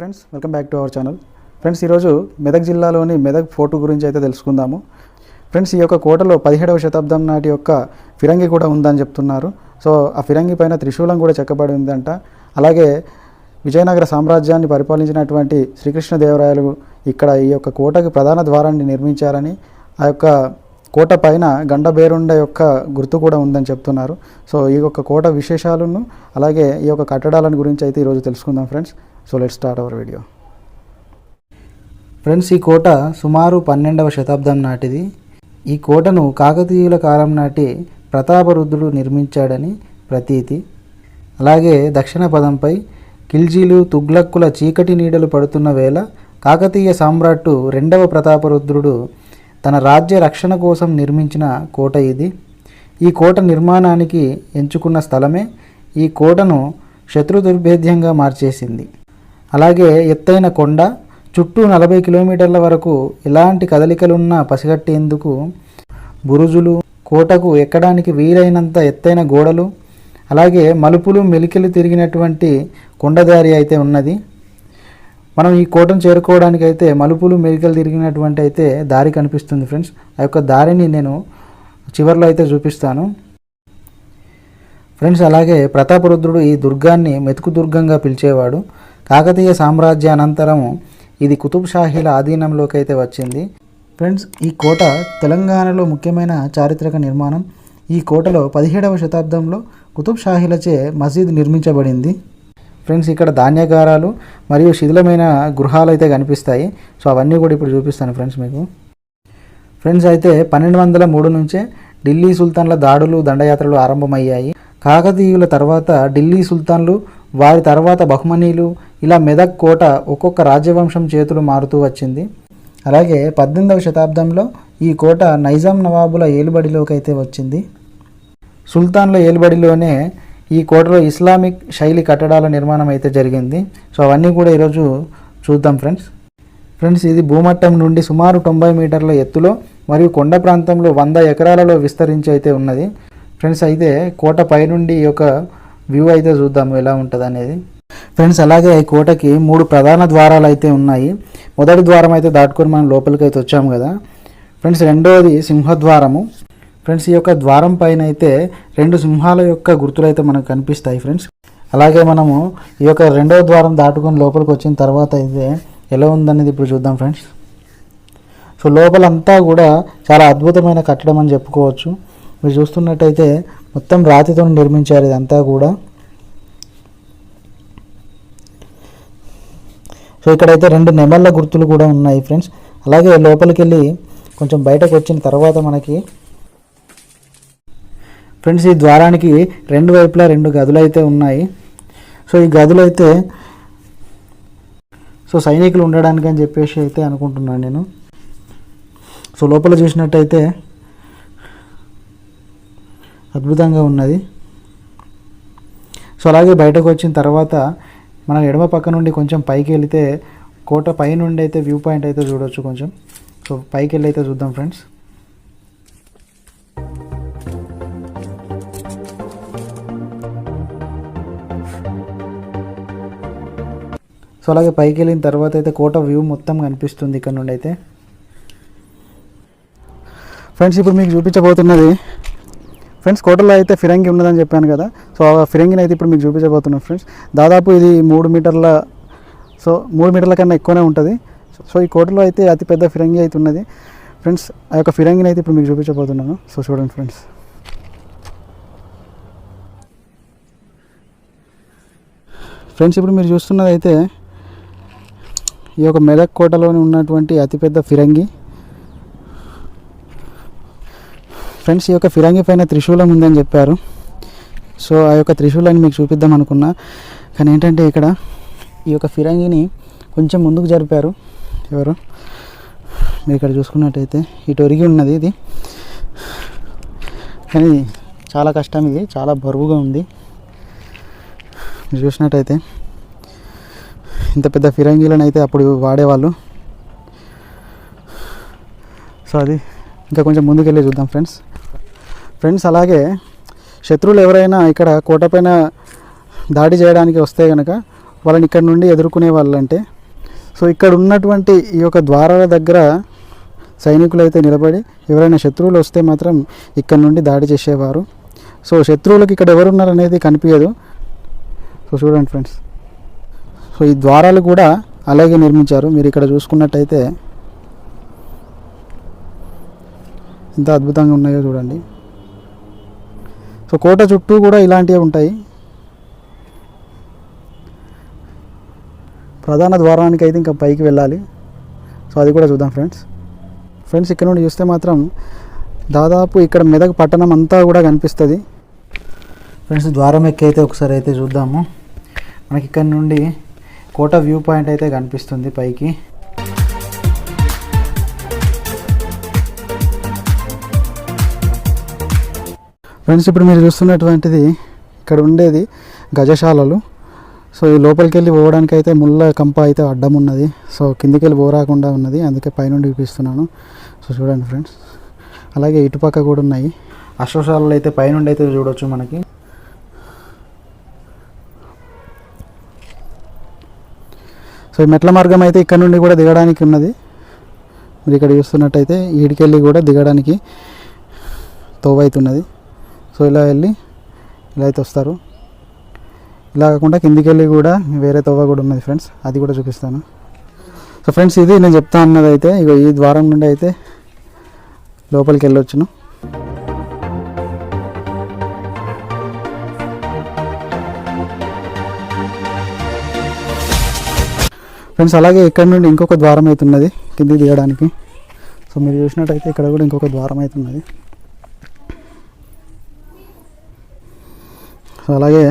Friends welcome back to our channel friends ఈరోజు మెదక్ జిల్లాలోని Medak fort గురించి అయితే తెలుసుకుందాము. ఫ్రెండ్స్ ఈ యొక్క కోటలో పదిహేడవ శతాబ్దం నాటి యొక్క ఫిరంగి కూడా ఉందని చెప్తున్నారు. సో ఆ ఫిరంగి పైన త్రిశూలం కూడా చెక్కబడి ఉందంట. అలాగే విజయనగర సామ్రాజ్యాన్ని పరిపాలించినటువంటి శ్రీకృష్ణదేవరాయలు ఇక్కడ ఈ యొక్క కోటకు ప్రధాన ద్వారాన్ని నిర్మించారని ఆ యొక్క కోట పైన గండబేరుండ యొక్క గుర్తు కూడా ఉందని చెప్తున్నారు. సో ఈ యొక్క కోట విశేషాలను అలాగే ఈ యొక్క కట్టడాలను గురించి అయితే ఈరోజు తెలుసుకుందాం friends so let start our video friends ఈ కోట సుమారు పన్నెండవ శతాబ్దం నాటిది. ఈ కోటను కాకతీయుల కాలం నాటి ప్రతాపరుద్రుడు నిర్మించాడని ప్రతీతి. అలాగే దక్షిణ పదంపై ఖిల్జీలు తుగ్లక్కుల చీకటి నీడలు పడుతున్న వేళ కాకతీయ సామ్రాట్టు రెండవ ప్రతాపరుద్రుడు తన రాజ్య రక్షణ కోసం నిర్మించిన కోట ఇది. ఈ కోట నిర్మాణానికి ఎంచుకున్న స్థలమే ఈ కోటను శత్రు దుర్భేద్యంగా మార్చేసింది. అలాగే ఎత్తైన కొండ చుట్టూ నలభై కిలోమీటర్ల వరకు ఎలాంటి కదలికలున్నా పసిగట్టేందుకు బురుజులు కోటకు ఎక్కడానికి వీలైనంత ఎత్తైన గోడలు అలాగే మలుపులు మెలికలు తిరిగినటువంటి కొండదారి అయితే ఉన్నది. మనం ఈ కోటను చేరుకోవడానికి అయితే మలుపులు మెలికలు తిరిగినటువంటి అయితే దారి కనిపిస్తుంది ఫ్రెండ్స్. ఆ యొక్క దారిని నేను చివరిలో అయితే చూపిస్తాను. ఫ్రెండ్స్ అలాగే ప్రతాపరుద్రుడు ఈ దుర్గాన్ని మెతుకు దుర్గంగా పిలిచేవాడు. కాకతీయ సామ్రాజ్య అనంతరం ఇది కుతుబ్షాహీల ఆధీనంలోకి అయితే వచ్చింది. ఫ్రెండ్స్ ఈ కోట తెలంగాణలో ముఖ్యమైన చారిత్రక నిర్మాణం. ఈ కోటలో పదిహేడవ శతాబ్దంలో కుతుబ్ షాహీలచే మసీద్ నిర్మించబడింది. ఫ్రెండ్స్ ఇక్కడ ధాన్యాగారాలు మరియు శిథిలమైన గృహాలు అయితే కనిపిస్తాయి. సో అవన్నీ కూడా ఇప్పుడు చూపిస్తాను ఫ్రెండ్స్ మీకు. ఫ్రెండ్స్ అయితే పన్నెండు వందల మూడు నుంచే ఢిల్లీ సుల్తాన్ల దాడులు దండయాత్రలు ఆరంభమయ్యాయి. కాకతీయుల తర్వాత ఢిల్లీ సుల్తాన్లు వారి తర్వాత బహుమనీలు ఇలా మెదక్ కోట ఒక్కొక్క రాజ్యవంశం చేతులు మారుతూ వచ్చింది. అలాగే పద్దెనిమిదవ శతాబ్దంలో ఈ కోట నైజాం నవాబుల ఏలుబడిలోకి అయితే వచ్చింది. సుల్తాన్ల ఏలుబడిలోనే ఈ కోటలో ఇస్లామిక్ శైలి కట్టడాల నిర్మాణం అయితే జరిగింది. సో అవన్నీ కూడా ఈరోజు చూద్దాం ఫ్రెండ్స్. ఫ్రెండ్స్ ఇది భూమట్టం నుండి సుమారు తొంభై మీటర్ల ఎత్తులో మరియు కొండ ప్రాంతంలో వంద ఎకరాలలో విస్తరించి అయితే ఉన్నది. ఫ్రెండ్స్ అయితే కోట పైనుండి ఈ యొక్క వ్యూ అయితే చూద్దాము ఎలా ఉంటుంది అనేది ఫ్రెండ్స్ అలాగే ఈ కోటకి మూడు ప్రధాన ద్వారాలు అయితే ఉన్నాయి. మొదటి ద్వారం అయితే దాటుకొని మనం లోపలికి అయితే వచ్చాము కదా. ఫ్రెండ్స్ రెండవది సింహద్వారము. ఫ్రెండ్స్ ఈ యొక్క ద్వారం పైన అయితే రెండు సింహాల యొక్క గుర్తులు అయితే మనకు కనిపిస్తాయి ఫ్రెండ్స్. అలాగే మనము ఈ యొక్క రెండవ ద్వారం దాటుకొని లోపలికి వచ్చిన తర్వాత అయితే ఎలా ఉందనేది ఇప్పుడు చూద్దాం ఫ్రెండ్స్. సో లోపలంతా కూడా చాలా అద్భుతమైన కట్టడం అని చెప్పుకోవచ్చు. మీరు చూస్తున్నట్టయితే మొత్తం రాతితో నిర్మించారు ఇదంతా కూడా. సో ఇక్కడైతే రెండు నెమళ్ళ గుర్తులు కూడా ఉన్నాయి ఫ్రెండ్స్. అలాగే లోపలికి వెళ్ళి కొంచెం బయటకు వచ్చిన తర్వాత మనకి ఫ్రెండ్స్ ఈ ద్వారానికి రెండు వైపులా రెండు గదులు అయితే ఉన్నాయి. సో ఈ గదులు అయితే సో సైనికులు ఉండడానికి అని చెప్పేసి అయితే అనుకుంటున్నాను నేను. సో లోపల చూసినట్టయితే అద్భుతంగా ఉన్నది. సో అలాగే బయటకు వచ్చిన తర్వాత మన ఎడమ పక్క నుండి కొంచెం పైకి వెళితే కోట పై నుండి అయితే వ్యూ పాయింట్ అయితే చూడొచ్చు కొంచెం. సో పైకి వెళ్ళి అయితే చూద్దాం ఫ్రెండ్స్. సో అలాగే పైకి వెళ్ళిన తర్వాత అయితే కోట వ్యూ మొత్తం కనిపిస్తుంది ఇక్కడ నుండి అయితే. ఫ్రెండ్స్ ఇప్పుడు మీకు చూపించబోతున్నది ఫ్రెండ్స్ కోటలో అయితే ఫిరంగి ఉన్నదని చెప్పాను కదా. సో ఆ ఫిరంగిని అయితే ఇప్పుడు మీకు చూపించబోతున్నాను ఫ్రెండ్స్. దాదాపు ఇది మూడు మీటర్ల సో మూడు మీటర్ల కన్నా ఎక్కువనే ఉంటుంది. సో ఈ కోటలో అయితే అతిపెద్ద ఫిరంగి అయితే ఉన్నది. ఫ్రెండ్స్ ఆ యొక్క ఫిరంగిని అయితే ఇప్పుడు మీకు చూపించబోతున్నాను. సో చూడండి ఫ్రెండ్స్. ఫ్రెండ్స్ ఇప్పుడు మీరు చూస్తున్నది అయితే ఈ యొక్క మెదక్ కోటలోని ఉన్నటువంటి అతిపెద్ద ఫిరంగి. ఫ్రెండ్స్ ఈ యొక్క ఫిరంగి పైన త్రిశూలం ఉందని చెప్పారు. సో ఆ యొక్క త్రిశూలాన్ని మీకు చూపిద్దాం అనుకున్నా. కానీ ఏంటంటే ఇక్కడ ఈ యొక్క ఫిరంగిని కొంచెం ముందుకు జరిపారు. ఎవరు? మీరు ఇక్కడ చూసుకున్నట్టయితే ఇటు ఒరిగి ఉన్నది ఇది. కానీ చాలా కష్టం ఇది. చాలా బరువుగా ఉంది. మీరు చూసినట్టయితే ఇంత పెద్ద ఫిరంగీలను అయితే అప్పుడు వాడేవాళ్ళు. సో అది ఇంకా కొంచెం ముందుకెళ్ళి చూద్దాం ఫ్రెండ్స్ ఫ్రెండ్స్ అలాగే శత్రువులు ఎవరైనా ఇక్కడ కోటపైన దాడి చేయడానికి వస్తే కనుక వాళ్ళని ఇక్కడ నుండి ఎదుర్కొనే వాళ్ళంటే సో ఇక్కడ ఉన్నటువంటి ఈ యొక్క ద్వారాల దగ్గర సైనికులు అయితే నిలబడి ఎవరైనా శత్రువులు వస్తే మాత్రం ఇక్కడ నుండి దాడి చేసేవారు. సో శత్రువులకు ఇక్కడ ఎవరున్నారు అనేది కనిపించదు. సో చూడండి ఫ్రెండ్స్. సో ఈ ద్వారాలు కూడా అలాగే నిర్మించారు. మీరు ఇక్కడ చూసుకున్నట్టయితే ఎంత అద్భుతంగా ఉన్నాయో చూడండి. సో కోట చుట్టూ కూడా ఇలాంటివి ఉంటాయి. ప్రధాన ద్వారానికి అయితే ఇంకా పైకి వెళ్ళాలి. సో అది కూడా చూద్దాం ఫ్రెండ్స్. ఫ్రెండ్స్ ఇక్కడ నుండి చూస్తే మాత్రం దాదాపు ఇక్కడ మెదక్ పట్టణం అంతా కూడా కనిపిస్తుంది. ఫ్రెండ్స్ ద్వారం ఎక్కైతే ఒకసారి అయితే చూద్దాము. మనకి ఇక్కడ నుండి కోట వ్యూ పాయింట్ అయితే కనిపిస్తుంది పైకి. ఫ్రెండ్స్ ఇప్పుడు మీరు చూస్తున్నటువంటిది ఇక్కడ ఉండేది గజశాలలు. సో ఈ లోపలికి వెళ్ళి పోవడానికి అయితే ముళ్ళ కంప అయితే అడ్డం ఉన్నది. సో కిందికి వెళ్ళి పోరాకుండా ఉన్నది. అందుకే పైనుండి చూపిస్తున్నాను. సో చూడండి ఫ్రెండ్స్. అలాగే ఇటుపక్క కూడా ఉన్నాయి. అశ్వశాలలు అయితే పైనుండి అయితే చూడొచ్చు మనకి. సో ఈ మెట్ల మార్గం అయితే ఇక్కడ నుండి కూడా దిగడానికి ఉన్నది. మీరు ఇక్కడ చూస్తున్నట్టయితే ఈడికెళ్ళి కూడా దిగడానికి తోవైతున్నది. సో ఇలా వెళ్ళి ఇలా అయితే వస్తారు. ఇలా కాకుండా కిందికి వెళ్ళి కూడా వేరే తోవ కూడా ఉన్నది ఫ్రెండ్స్ అది కూడా చూపిస్తాను. సో ఫ్రెండ్స్ ఇది నేను చెప్తా అన్నది అయితే ఇక ఈ ద్వారం నుండి అయితే లోపలికి వెళ్ళొచ్చును. ఫ్రెండ్స్ అలాగే ఇక్కడ నుండి ఇంకొక ద్వారం అవుతున్నది కిందికి దిగడానికి. సో మీరు చూసినట్టయితే ఇక్కడ కూడా ఇంకొక ద్వారం అవుతున్నది సో అలాగే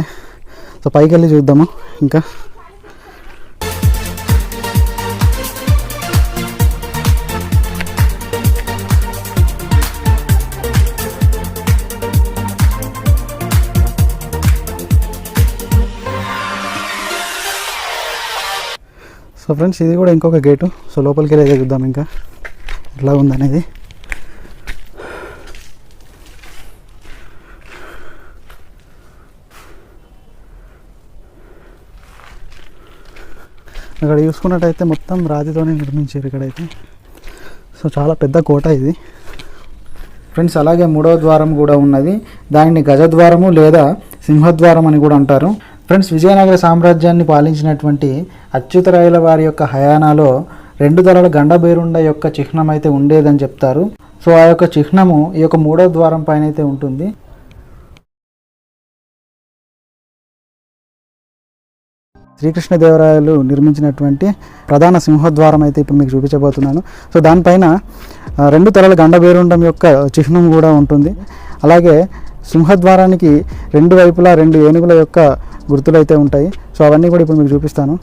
సో పైకి వెళ్ళి చూద్దాము ఇంకా. సో ఫ్రెండ్స్ ఇది కూడా ఇంకొక గేటు. సో లోపలికి వెళ్ళి చూద్దాం ఇంకా. ఎట్లా ఉందనేది. ఇక్కడ చూసుకున్నట్టయితే మొత్తం రాతితోనే నిర్మించారు ఇక్కడైతే. సో చాలా పెద్ద కోట ఇది. ఫ్రెండ్స్ అలాగే మూడవ ద్వారం కూడా ఉన్నది. దానిని గజద్వారము లేదా సింహద్వారం అని కూడా అంటారు. ఫ్రెండ్స్ విజయనగర సామ్రాజ్యాన్ని పాలించినటువంటి అచ్యుతరాయల వారి యొక్క హయానాలో రెండు తలల గండబేరుండ యొక్క చిహ్నం అయితే ఉండేదని చెప్తారు. సో ఆ యొక్క చిహ్నము ఈ యొక్క మూడవ ద్వారం పైన అయితే ఉంటుంది. శ్రీకృష్ణదేవరాయలు నిర్మించినటువంటి ప్రధాన సింహద్వారం అయితే ఇప్పుడు మీకు చూపించబోతున్నాను. సో దానిపైన రెండు తలల గండబేరుండం యొక్క చిహ్నం కూడా ఉంటుంది. అలాగే సింహద్వారానికి రెండు వైపులా రెండు ఏనుగుల యొక్క గుర్తులు అయితే ఉంటాయి. సో అవన్నీ కూడా ఇప్పుడు మీకు చూపిస్తాను.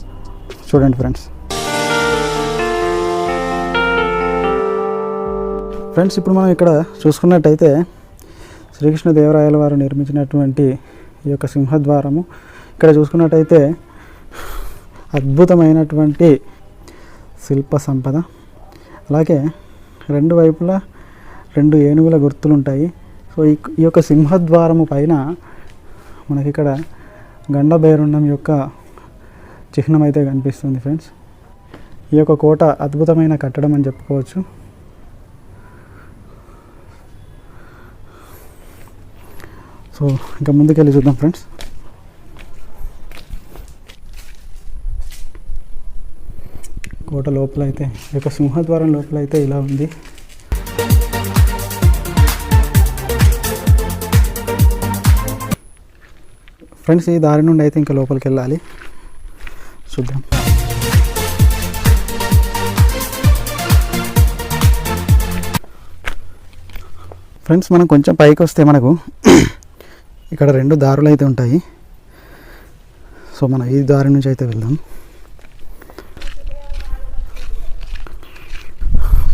చూడండి ఫ్రెండ్స్. ఫ్రెండ్స్ ఇప్పుడు మనం ఇక్కడ చూసుకున్నట్టయితే శ్రీకృష్ణదేవరాయల వారు నిర్మించినటువంటి ఈ యొక్క సింహద్వారము. ఇక్కడ చూసుకున్నట్టయితే అద్భుతమైనటువంటి శిల్ప సంపద. అలాగే రెండు వైపులా రెండు ఏనుగుల గుర్తులు ఉంటాయి సో ఈ ఈ యొక్క సింహద్వారము పైన మనకి ఇక్కడ గండభైరుండం యొక్క చిహ్నం అయితే కనిపిస్తుంది ఫ్రెండ్స్. ఈ యొక్క కోట అద్భుతమైన కట్టడం అని చెప్పుకోవచ్చు. సో ఇంకా ముందుకెళ్ళి చూద్దాం ఫ్రెండ్స్. కోట లోపల అయితే ఈ యొక్క సింహద్వారం లోపల అయితే ఇలా ఉంది. ఫ్రెండ్స్ ఈ దారి నుండి అయితే ఇంకా లోపలికి వెళ్ళాలి చూద్దాం. ఫ్రెండ్స్ మనం కొంచెం పైకి వస్తే మనకు ఇక్కడ రెండు దారులు అయితే ఉంటాయి. సో మనం ఈ దారి నుంచి అయితే వెళ్దాం.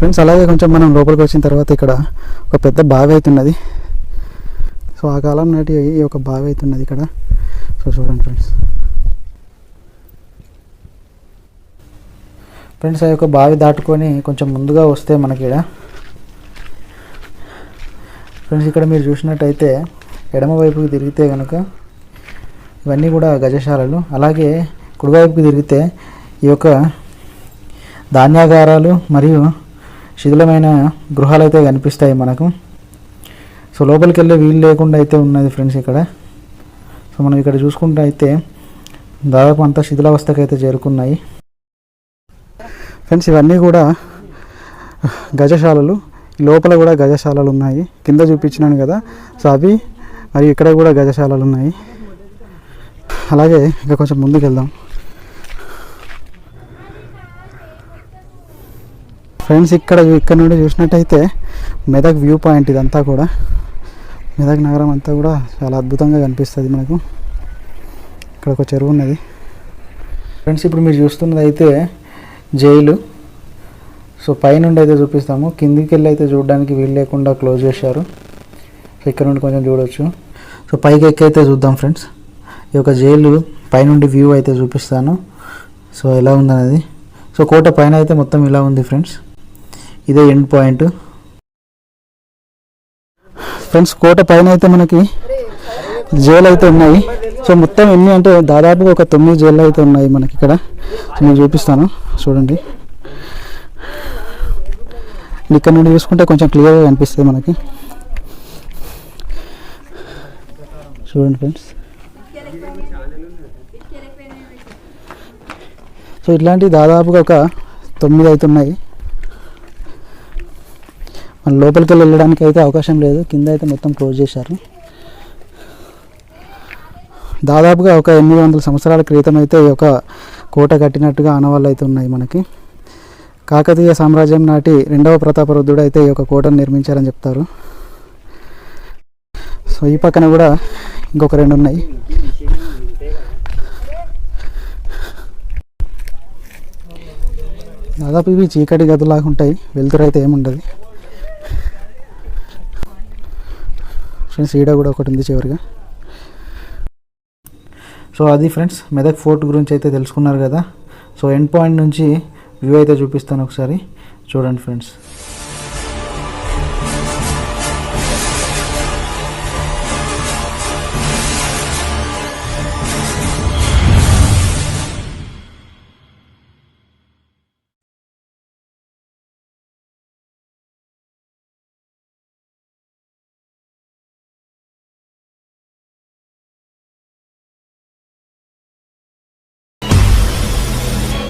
ఫ్రెండ్స్ అలాగే కొంచెం మనం లోపలికి వచ్చిన తర్వాత ఇక్కడ ఒక పెద్ద బావి అవుతున్నది సో ఆ కాలం నాటి ఈ ఒక బావి అవుతున్నది ఇక్కడ. సో చూడండి ఫ్రెండ్స్ ఫ్రెండ్స్ ఆ యొక్క బావి దాటుకొని కొంచెం ముందుగా వస్తే మనకి ఇక్కడ. ఫ్రెండ్స్ ఇక్కడ మీరు చూసినట్టయితే ఎడమవైపుకి తిరిగితే కనుక ఇవన్నీ కూడా గజశాలలు. అలాగే కుడివైపుకి తిరిగితే ఈ యొక్క ధాన్యాగారాలు మరియు శిథిలమైన గృహాలు అయితే కనిపిస్తాయి మనకు. సో లోపలికి వెళ్ళే వీలు లేకుండా అయితే ఉన్నది ఫ్రెండ్స్ ఇక్కడ. సో మనం ఇక్కడ చూసుకుంటే అయితే దాదాపు అంతా శిథిలావస్థకు అయితే చేరుకున్నాయి. ఫ్రెండ్స్ ఇవన్నీ కూడా గజశాలలు. లోపల కూడా గజశాలలు ఉన్నాయి. కింద చూపించినాను కదా. సో అవి మరియు ఇక్కడ కూడా గజశాలలు ఉన్నాయి. అలాగే ఇంకా కొంచెం ముందుకు వెళ్దాం ఫ్రెండ్స్ ఇక్కడ ఇక్కడ నుండి చూసినట్టయితే మెదక్ వ్యూ పాయింట్ ఇదంతా కూడా. మెదక్ నగరం అంతా కూడా చాలా అద్భుతంగా కనిపిస్తుంది మనకు. ఇక్కడ ఒక చెరువు ఉన్నది. ఫ్రెండ్స్ ఇప్పుడు మీరు చూస్తున్నది అయితే జైలు. సో పైనుండి అయితే చూపిస్తాము. కిందికి వెళ్ళి అయితే చూడడానికి వీలు లేకుండా క్లోజ్ చేశారు. సో ఇక్కడ నుండి కొంచెం చూడవచ్చు సో పైకి ఎక్కైతే చూద్దాం ఫ్రెండ్స్. ఈ యొక్క జైలు పైనుండి వ్యూ అయితే చూపిస్తాను. సో ఎలా ఉందనేది. సో కోట పైన అయితే మొత్తం ఇలా ఉంది ఫ్రెండ్స్. ఇదే ఎండ్ పాయింట్. ఫ్రెండ్స్ కోట పైన అయితే మనకి జైలు అయితే ఉన్నాయి. సో మొత్తం ఎన్ని అంటే దాదాపుగా ఒక తొమ్మిది జైళ్ళు అయితే ఉన్నాయి మనకి ఇక్కడ. నేను చూపిస్తాను. చూడండి. ఇక్కడ నుండి చూసుకుంటే కొంచెం క్లియర్గా కనిపిస్తుంది మనకి. చూడండి ఫ్రెండ్స్. సో ఇట్లాంటివి దాదాపుగా ఒక తొమ్మిది అయితే ఉన్నాయి. మన లోపలికి వెళ్ళడానికి అయితే అవకాశం లేదు. కింద అయితే మొత్తం క్లోజ్ చేశారు. దాదాపుగా ఒక ఎనిమిది వందల సంవత్సరాల క్రితం అయితే ఈ యొక్క కోట కట్టినట్టుగా ఆనవాళ్ళు అయితే ఉన్నాయి మనకి. కాకతీయ సామ్రాజ్యం నాటి రెండవ ప్రతాపరుద్ధుడు అయితే ఈ యొక్క కోటను నిర్మించారని చెప్తారు. సో ఈ పక్కన కూడా ఇంకొక రెండు ఉన్నాయి. దాదాపు ఇవి చీకటి గదులాగా ఉంటాయి. వెలుతురు అయితే ఏముండదు. ఫ్రెండ్స్ ఈడ కూడా ఒకటి ఉంది చివరిగా. సో అది ఫ్రెండ్స్ మెదక్ ఫోర్ట్ గురించి అయితే తెలుసుకున్నారు కదా. సో ఎండ్ పాయింట్ నుంచి వ్యూ అయితే చూపిస్తాను ఒకసారి. చూడండి ఫ్రెండ్స్.